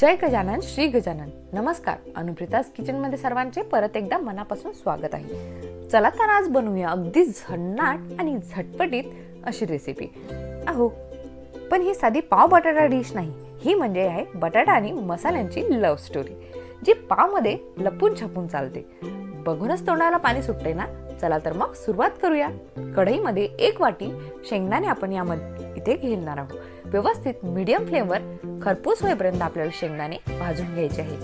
जय गजानन श्री गजानन. नमस्कार. अनुप्रिताज किचनमध्ये सर्वांचे परत एकदा मनापासून स्वागत आहे. चला तर आज बनवूया अगदी झन्नाट आणि झटपटीत अशी रेसिपी अहो पण ही साधी पाव बटाटा डिश नाही. ही म्हणजे आहे बटाटा आणि मसाल्यांची लव्ह स्टोरी जी पावमध्ये लपून छपून चालते. बघूनच तोंडाला पाणी सुटते ना? चला तर मग सुरुवात करूया. कढईमध्ये एक वाटी शेंगदाणे आपण यामध्ये इथे घेणार आहोत. व्यवस्थित मीडियम फ्लेमवर खरपूस होईपर्यंत आपल्याला शेंगदाणे भाजून घ्यायचे आहे.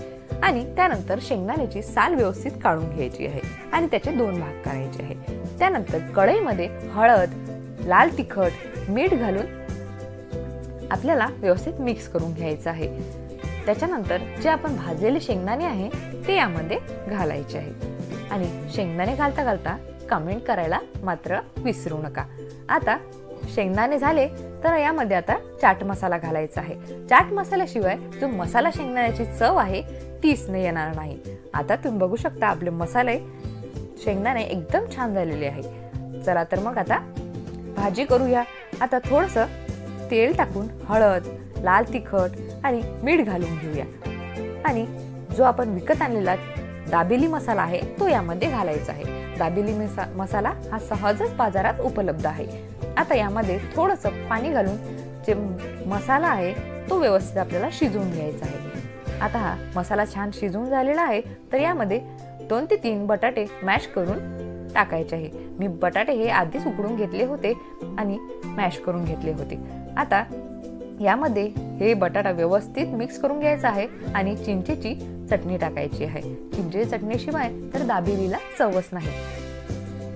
आणि त्यानंतर शेंगदाण्याची साल व्यवस्थित काढून घ्यायची आहे. आणि त्याचे दोन भाग करायचे आहे. त्यानंतर कढईमध्ये हळद लाल तिखट मीठ घालून आपल्याला व्यवस्थित मिक्स करून घ्यायचं आहे. त्याच्यानंतर जे आपण भाजलेले शेंगदाणे आहे ते यामध्ये घालायचे आहे. आणि शेंगदाणे घालता घालता कमेंट करायला मात्र विसरू नका. आता शेंगदाणे झाले तर यामध्ये आता चाट मसाला घालायचा आहे. चाट मसाल्याशिवाय जो मसाला शेंगदाण्याची चव आहे तीच न येणार नाही. आता तुम्ही बघू शकता आपले मसाले शेंगदाणे एकदम छान झालेले आहे. चला तर मग आता भाजी करूया. आता थोडंसं तेल टाकून हळद लाल तिखट आणि मीठ घालून घेऊया. आणि जो आपण विकत आणलेला दाबेली मसाला आहे तो यामध्ये घालायचा आहे. दाबेली मसा मसाला हा सहजच बाजारात उपलब्ध आहे. आता यामध्ये थोडंसं पाणी घालून जे मसाला आहे तो व्यवस्थित आपल्याला शिजवून घ्यायचा आहे. आता हा मसाला छान शिजवून झालेला आहे तर यामध्ये दोन ते तीन बटाटे मॅश करून टाकायचे आहे. मी बटाटे हे आधीच उकडून घेतले होते आणि मॅश करून घेतले होते. आता यामध्ये हे बटाटा व्यवस्थित मिक्स करून घ्यायचा आहे आणि चिंचेची चटणी टाकायची आहे. चिंचे चटणीशिवाय तर दाबेलीला चवच नाही.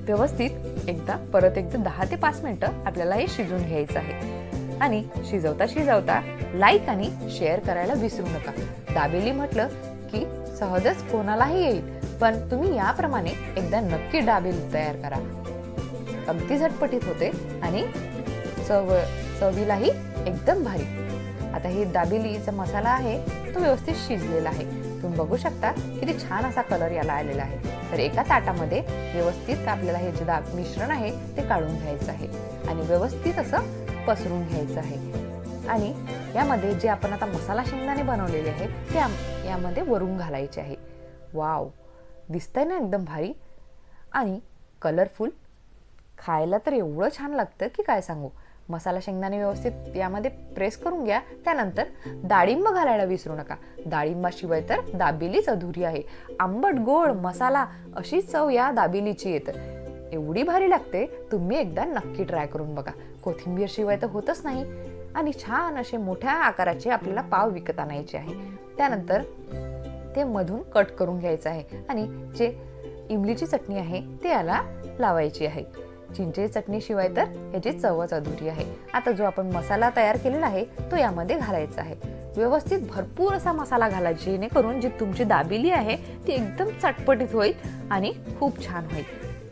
व्यवस्थित एकदा परत एकदा दहा ते पाच मिनटं आपल्याला हे शिजून घ्यायचं आहे. आणि शिजवता शिजवता लाईक आणि शेअर करायला विसरू नका. दाबेली म्हटलं की सहजच कोणालाही येईल पण तुम्ही याप्रमाणे एकदा नक्की दाबेली तयार करा. अगदी झटपटीत होते आणि चव चवीलाही एकदम भारी. आता ही दाबेलीचा मसाला आहे तो व्यवस्थित शिजलेला आहे. तुम्ही बघू शकता किती छान असा कलर याला आलेला आहे. तर एका ताटामध्ये व्यवस्थित आपल्याला हे जे दाब मिश्रण आहे ते काढून घ्यायचं आहे. आणि व्यवस्थित असं पसरून घ्यायचं आहे. आणि यामध्ये जे आपण आता मसाला शेंगदाणे बनवलेले आहे ते यामध्ये वरून घालायचे आहे. वाव! दिसतंय ना एकदम भारी? आणि कलरफुल खायला तर एवढं छान लागतं की काय सांगू? मसाला शेंगदाणे व्यवस्थित यामध्ये प्रेस करून घ्या. त्यानंतर डाळिंब घालायला विसरू नका. डाळिंबाशिवाय तर दाबेलीच अधुरी आहे. आंबट गोड मसाला अशी चव या दाबिलीची येतं. एवढी भारी लागते तुम्ही एकदा नक्की ट्राय करून बघा. कोथिंबीर शिवाय तर होतच नाही. आणि छान असे मोठ्या आकाराचे आपल्याला पाव विकत आणायचे आहे. त्यानंतर ते मधून कट करून घ्यायचं आहे. आणि जे इमलीची चटणी आहे ते याला लावायची आहे. चिंचेची चटणीशिवाय तर याची चवच अधुरी आहे. आता जो आपण मसाला तयार केलेला आहे तो यामध्ये घालायचा आहे. व्यवस्थित भरपूर असा मसाला घाला जेणेकरून जी तुमची दाबिली आहे ती एकदम चटपटीत होईल आणि खूप छान होईल.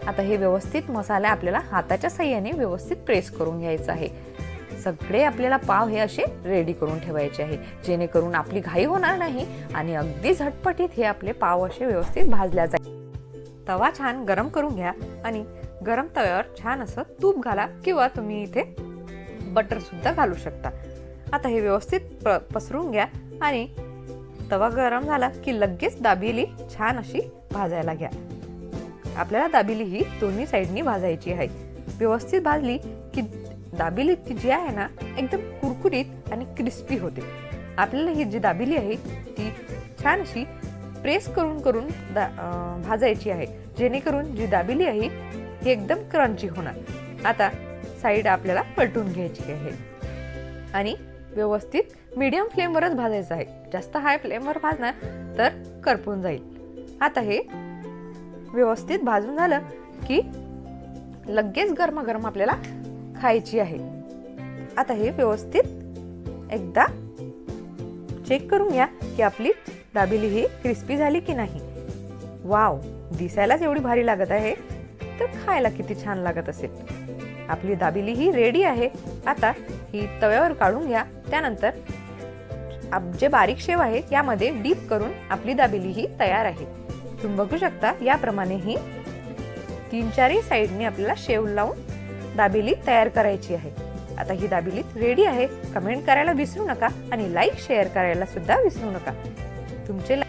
आता हे व्यवस्थित मसाला आपल्याला हाताच्या साह्याने व्यवस्थित प्रेस करून घ्यायचं आहे. सगळे आपल्याला पाव हे असे रेडी करून ठेवायचे आहे. जेणेकरून आपली घाई होणार नाही आणि अगदी झटपटीत हे आपले पाव असे व्यवस्थित भाजल्या जाईल. तवा छान गरम करून घ्या आणि गरम तव्यावर छान असं तूप घाला किंवा तुम्ही इथे बटरसुद्धा घालू शकता. आता हे व्यवस्थित प- पसरून घ्या आणि तवा गरम झाला की लगेच दाबेली छान अशी भाजायला घ्या. आपल्याला दाबेली ही दोन्ही साईडनी भाजायची आहे. व्यवस्थित भाजली की दाबेली ती जी आहे ना एकदम कुरकुरीत आणि क्रिस्पी होते. आपल्याला ही जी दाबेली आहे ती छान अशी प्रेस करून करून दा भाजायची आहे. जेणेकरून जी दाबेली आहे ही एकदम क्रंची होणार. आता साईड आपल्याला पलटून घ्यायची आहे. आणि व्यवस्थित मीडियम फ्लेमवरच भाजायचं आहे. जास्त हाय फ्लेमवर भाजणार तर करपून जाईल. आता हे व्यवस्थित भाजून झालं की लगेच गरमागरम आपल्याला खायची आहे. आता हे व्यवस्थित एकदा चेक करून घ्या की आपली दाबेली ही क्रिस्पी झाली की नाही. वाव दिसायलाच एवढी भारी लागत आहे. तर खायला किती छान लागत असेल. आपली दाबिली ही रेडी आहे. आता ही तव्यावर काढून घ्या. त्यानंतर जे बारीक शेव आहे यामध्ये डीप करून आपली दाबिली ही तयार आहे. तुम्ही बघू शकता याप्रमाणे ही तीन चारही साईडने आपल्याला शेव लावून दाबेली तयार करायची आहे. आता ही दाबिली रेडी आहे. कमेंट करायला विसरू नका आणि लाईक शेअर करायला सुद्धा विसरू नका. तुमचे